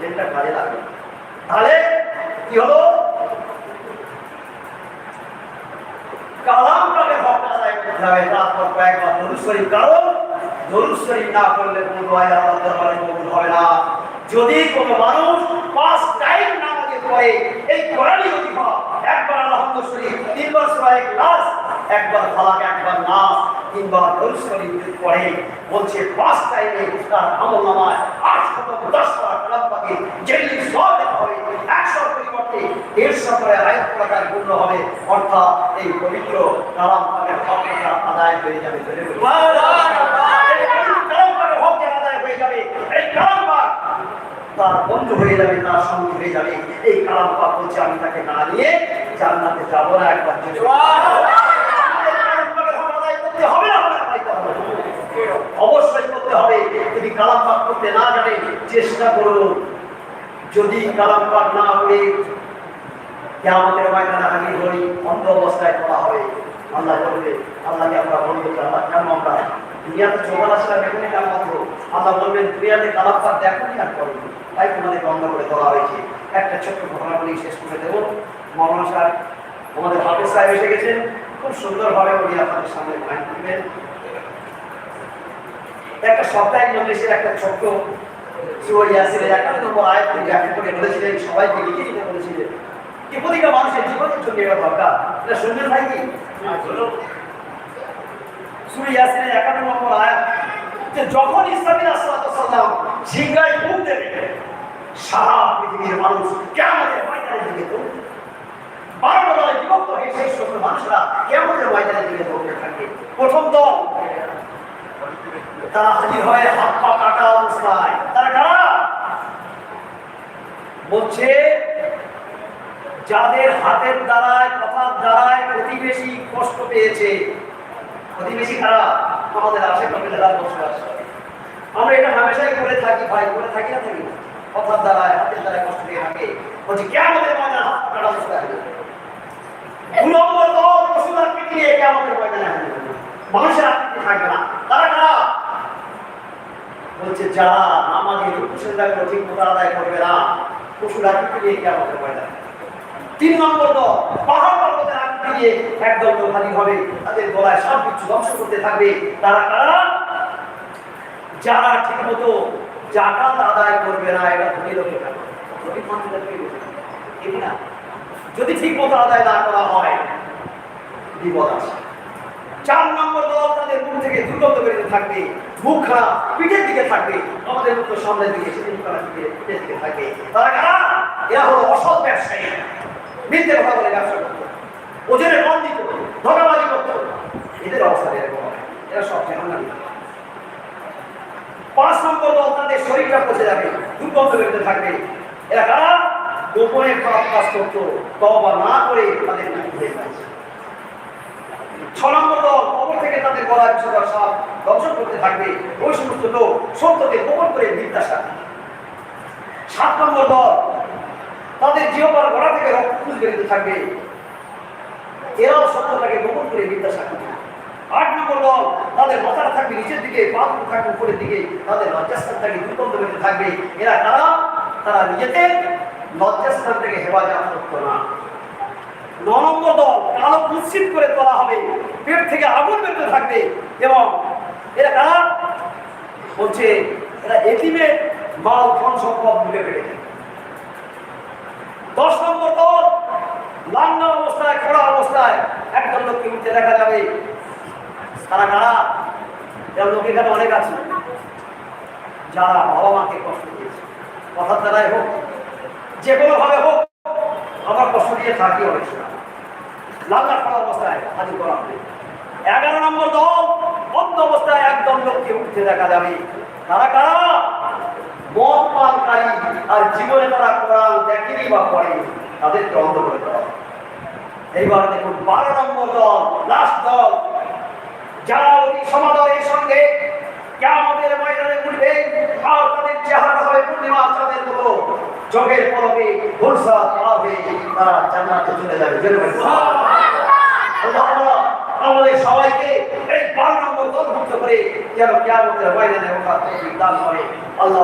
কাজে তাহলে কি হলো? যদি কোনো মানুষ পাঁচ টাইম এই কোরআনই একবার শরীফ, তিনবার সূরা ইখলাস, একবার ফালাক, একবার নাস, তিনবার দরুদ শরীফ বলছে পাঁচ টাইমে তার আমল নামায় এই কালাম তার বন্ধু হয়ে যাবে, তার সঙ্গে হয়ে যাবে। এই কালাম পাক বলছে, আমি তাকে না নিয়ে জান্নাতে যাব না একবার। হবে। অবশ্যই করতে হবে। যদি কালাম পাক করতে না জানে চেষ্টা করুন। যদি কালাম পাক না হবে আমাদের ময়দানে হাজির হই, অন্ধ অবস্থায় করা হবে। আল্লাহ বলবে, আল্লাহকে আমরা যে আল্লাহ কেন আমরা? দুনিয়াতে চৌকাল আসলাম এখানে কেন মাত্র। আল্লাহ বলবেন, দুনিয়াতে কালাম পাক দেখোনি আর করো তাই তোমাদের বন্ধ করে দেওয়া হয়েছে। একটা ছোট্ট ঘটনা বলি শেষ করে দেবো। মহান সাহেব, আমাদের হাফিজ সাহেব এসে গেছেন। খুব সুন্দরভাবে উনি আপনাদের সামনে মাইন দিবেন একটা সপ্তাহের ছোট্ট সুর একটা ব্যাখ্যা করে বলেছিলেন, সবাইকে লিখে বলেছিলেন। মানুষের জীবনের জন্য দরকার? যখন সারা পৃথিবীর মানুষ সমস্ত মানুষরা কেমন থাকে। প্রথম দল তারা হাজির হয় হাত পা কাটা অবস্থায়। তারা কারা? বলছে, যাদের হাতের দ্বারায়, কথার দ্বারায় প্রতিবেশী কষ্ট পেয়েছে প্রতিবেশী খারাপ আমাদের আশেপাশে যারা বসে আছে। আমরা এটা হামেশাই করে থাকি, ভাই করে থাকি না থাকি কথার দ্বারায়, হাতের দ্বারায় কষ্ট পেয়ে থাকে। বলছে কে আমাদের হাত কাটা অবস্থায়? দু নম্বর দল পশুর আকৃতি মানুষের আকৃতি থাকবে না। তারা কারা? বলছে, যারা আমাদের রূপসেন্দাগুলো ঠিক মতো আদায় করবে না, পশুর আকৃতি নিয়ে কে আমাদের ময়দানে? তিন নম্বর দল, পাহাড় পর্বতের আকৃতি নিয়ে একদল হাজির হবে। তাদের গলায় সব কিছু ধ্বংস করতে থাকবে। তারা কারা? যারা ঠিক মতো জাকাত আদায় করবে না এটা ধনী লোকে থাকবে গরিব মানুষের ঠিক না। যদি ঠিক মতো আদায় না করা হয়, বিপদ আছে চার নম্বর দল তাদের মুখ থেকে দুর্গন্ধ বেরোতে থাকবে। মুখ খারাপ পিঠের দিকে থাকবে। আমাদের মুখ সামনের দিকে, সেদিন করার দিকে পিঠের দিকে থাকে তারা এরা হলো অসৎ ব্যবসায়ী। মিথ্যে কথা বলে ব্যবসা করতো। ওজনে কম দিত, ধোকাবাজি করতো। এদের অবস্থা এরকম এরা সব জাহান্নামী। পাঁচ নম্বর দল তাদের শরীরটা পচে যাবে, দুর্গন্ধ বেরোতে থাকবে। এরা কারা? গোপনে খারাপ কাজ করতো। তবা না করে তাদের মৃত্যু হয়ে গেছে ছ নম্বর থেকে তাদের গলায় বিষয় সাপ দর্শন করতে থাকবে। ওই সমস্ত সত্যকে গোপন করে বিদ্যাসা সাত নম্বর তাদের জিহবার গলা থেকে বেরোতে থাকবে। এরাও সত্যটাকে গোপন করে বিদ্যাসা করবে। আট নম্বর তাদের মাথাটা থাকবে নিচের দিকে উপরের দিকে, তাদের লজ্জাস্থান থাকবে দুর্গন্ধ থাকবে। এরা কারা? তারা নিজেদের লজ্জাস্থান থেকে হেফাজত করতো না। ন নম্বর দল কালো কুৎসিত করে তোলা হবে। পেট থেকে আগুন বেরোতে থাকবে এবং এরা কারা? বলছে, এরা এটিমের মাল, ধন সম্পদ মুখে পেটে দশ নম্বর দল লাঙ্গা অবস্থায়, খোড়া অবস্থায় একজন লোককে উঠতে দেখা যাবে। তারা কারা? এরা লোক এখানে অনেক আছে। যারা বাবা মাকে কষ্ট দিয়েছে। কথার দ্বারাই হোক, যে কোনোভাবে হোক আমার কষ্ট দিয়ে থাকি অনেক সময় লাল্লা অবস্থায় হাজির করা হবে। এগারো নম্বর দল অন্ধ অবস্থায় একদম লোককে উঠতে দেখা যাবে। তারা কারা? মদ পানকারী আর জীবনে তারা কোরআন দেখেনি বা পড়ে তাদেরকে অন্ধ করে দেওয়া এইবার দেখুন, বারো নম্বর দল লাস্ট দল। যারা অতি সমাদরের সঙ্গে কেমনের ময়দানে উঠবে, আর তাদের চেহারা হবে পূর্ণিমা চাঁদের মতো। চোখের পলকে ভরসা পাবে, তারা জান্নাতে চলে যাবে। আমাদের সবাইকে এই বারো নম্বর করে যেন কেমন ময়দানে দান করে। আল্লাহ